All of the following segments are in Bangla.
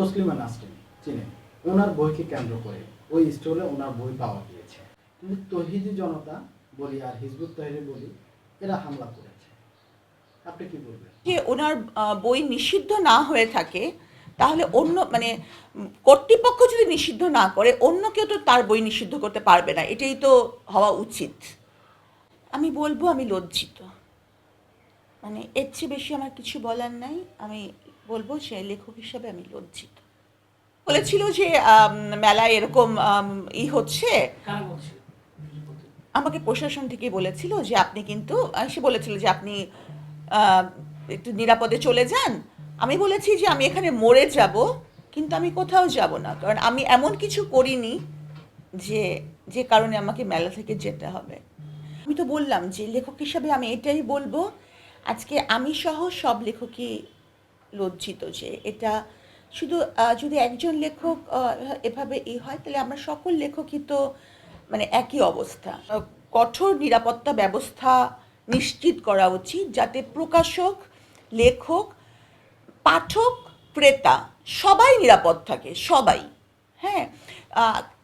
তসলিমা নাসরিন চিনেন ওনার বইকে কেন্দ্র করে ওই স্টলে ওনার বই পাওয়া গিয়েছে। কিন্তু তহিদি জনতা বলি আর হিজবুত তহিদি বলি, এরা হামলা করেছে। আপনি কি বলবেন? ওনার বই নিষিদ্ধ না হয়ে থাকে, তাহলে অন্য মানে কর্তৃপক্ষ যদি নিষিদ্ধ না করে, অন্য কেউ তো তার বই নিষিদ্ধ করতে পারবে না। এটাই তো হওয়া উচিত। আমি বলব আমি লজ্জিত। মানে এর চেয়ে বেশি আমার কিছু বলার নাই। আমি বলব যে লেখক হিসাবে আমি লজ্জিত। বলেছিল যে মেলায় এরকম ই হচ্ছে। আমাকে প্রশাসন থেকে বলেছিল যে আপনি কিন্তু সে বলেছিল যে আপনি একটু নিরাপদে চলে যান। আমি বলেছি যে আমি এখানে মরে যাব কিন্তু আমি কোথাও যাব না। কারণ আমি এমন কিছু করিনি যে যে কারণে আমাকে মেলা থেকে যেতে হবে। আমি তো বললাম যে লেখক হিসাবে আমি এটাই বলব আজকে আমি সহ সব লেখকই লজ্জিত যে এটা শুধু যদি একজন লেখক এভাবে ই হয়, তাহলে আমরা সকল লেখকই তো মানে একই অবস্থা। কঠোর নিরাপত্তা ব্যবস্থা নিশ্চিত করা উচিত যাতে প্রকাশক, লেখক, পাঠক, ক্রেতা সবাই নিরাপদ থাকে, সবাই। হ্যাঁ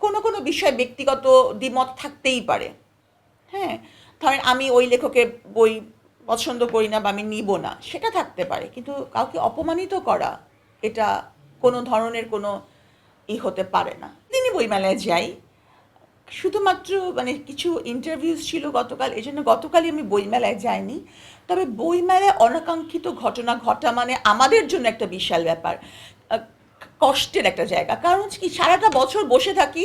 কোনো কোনো বিষয়ে ব্যক্তিগত দ্বিমত থাকতেই পারে। হ্যাঁ ধরেন আমি ওই লেখকের বই পছন্দ করি না বা আমি নিব না, সেটা থাকতে পারে। কিন্তু কাউকে অপমানিত করা, এটা কোনো ধরনের কোনো ই হতে পারে না। তিনি বইমেলায় যাই। শুধুমাত্র মানে কিছু ইন্টারভিউজ ছিল গতকাল এই জন্য গতকালই আমি বইমেলায় যাইনি। তবে বইমেলায় অনাকাঙ্ক্ষিত ঘটনা ঘটা মানে আমাদের জন্য একটা বিশাল ব্যাপার। কষ্টের একটা জায়গা। কারণ কি, সারাটা বছর বসে থাকি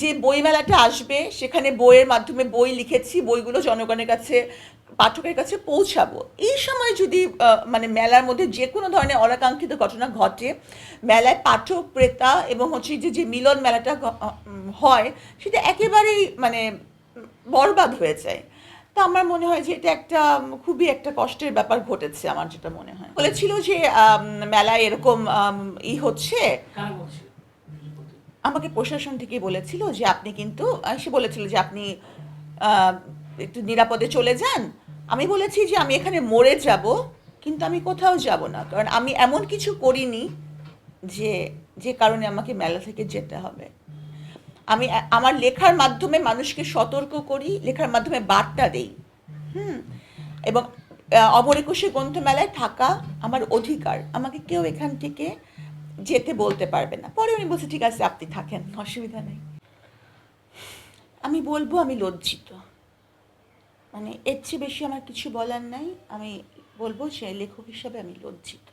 যে বইমেলাটা আসবে, সেখানে বইয়ের মাধ্যমে বই লিখেছি, বইগুলো জনগণের কাছে, পাঠকের কাছে পৌঁছাবো। এই সময় যদি মানে মেলার মধ্যে যে কোনো ধরনের অনাকাঙ্ক্ষিত ঘটনা ঘটে, মেলায় পাঠক, ক্রেতা এবং হচ্ছে যে যে মিলন মেলাটা হয়, সেটা একেবারেই মানে বরবাদ হয়ে যায়। তো আমার মনে হয় যে এটা একটা খুবই একটা কষ্টের ব্যাপার ঘটেছে আমার যেটা মনে হয়। বলেছিল যে মেলায় এরকম ই হচ্ছে। আমাকে প্রশাসন থেকে বলেছিল যে আপনি কিন্তু সে বলেছিল যে আপনি আহ, একটু নিরাপদে চলে যান। আমি বলেছি যে আমি এখানে মরে যাব কিন্তু আমি কোথাও যাব না। কারণ আমি এমন কিছু করিনি যে যে কারণে আমাকে মেলা থেকে যেতে হবে। আমি, আমার লেখার মাধ্যমে মানুষকে সতর্ক করি, লেখার মাধ্যমে বার্তা দেই। হুম? এবং অমর একুশে গ্রন্থমেলায় থাকা আমার অধিকার। আমাকে কেউ এখান থেকে যেতে বলতে পারবে না। পরে উনি বলছে, ঠিক আছে, আপনি থাকেন, অসুবিধা নেই। আমি বলব, আমি লজ্জিত। মানে এর চেয়ে বেশি আমার কিছু বলার নাই। আমি বলব যে, লেখক হিসাবে আমি লজ্জিত।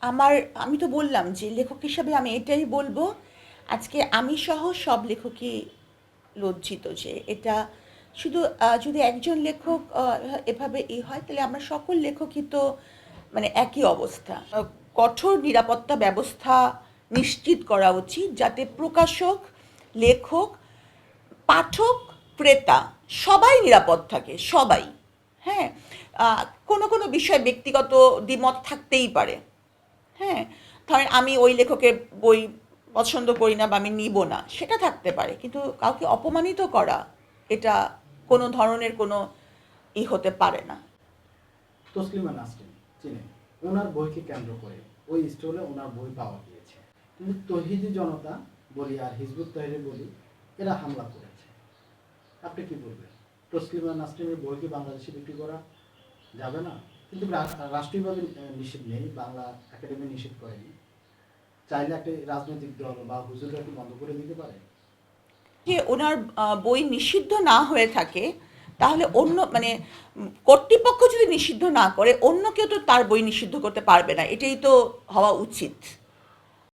আমার, আমি তো বললাম যে, লেখক হিসাবে আমি এটাই বলব আজকে আমি সহ সব লেখকই লজ্জিত যে এটা শুধু যদি একজন লেখক এভাবে এই হয়, তাহলে আমরা সকল লেখকই তো মানে একই অবস্থা। কঠোর নিরাপত্তা ব্যবস্থা নিশ্চিত করা উচিত যাতে প্রকাশক, লেখক, পাঠক, ক্রেতা সবাই নিরাপদ থাকে, সবাই। হ্যাঁ? কোনো কোনো বিষয়ে ব্যক্তিগত দ্বিমত থাকতেই পারে। হ্যাঁ? ধরেন আমি ওই লেখকের বই পছন্দ করি না বা আমি নিব না, সেটা থাকতে পারে। কিন্তু কাউকে অপমানিত করা, এটা কোনো ধরনের কোনো ই হতে পারে না। তসলিমা নাসরিন চিনেন ওনার বইকে কেন্দ্র করে ওই স্টলে ওনার বই পাওয়া গিয়েছে। কিন্তু তহিদি জনতা বলি আর হিজবুত তহিদি বলি, এরা হামলা করেছে। আপনি কি বলবেন? তসলিমা নাসরিনের বই কি বাংলাদেশে বিক্রি করা যাবে না? কিন্তু রাষ্ট্রীয়ভাবে নিষেধ নেই, বাংলা একাডেমি নিষেধ করেনি। চাইলে একটা রাজনৈতিক দল বা বন্ধ করে দিতে পারে? যে ওনার বই নিষিদ্ধ না হয়ে থাকে, তাহলে অন্য মানে কর্তৃপক্ষ যদি নিষিদ্ধ না করে, অন্য কেউ তো তার বই নিষিদ্ধ করতে পারবে না। এটাই তো হওয়া উচিত।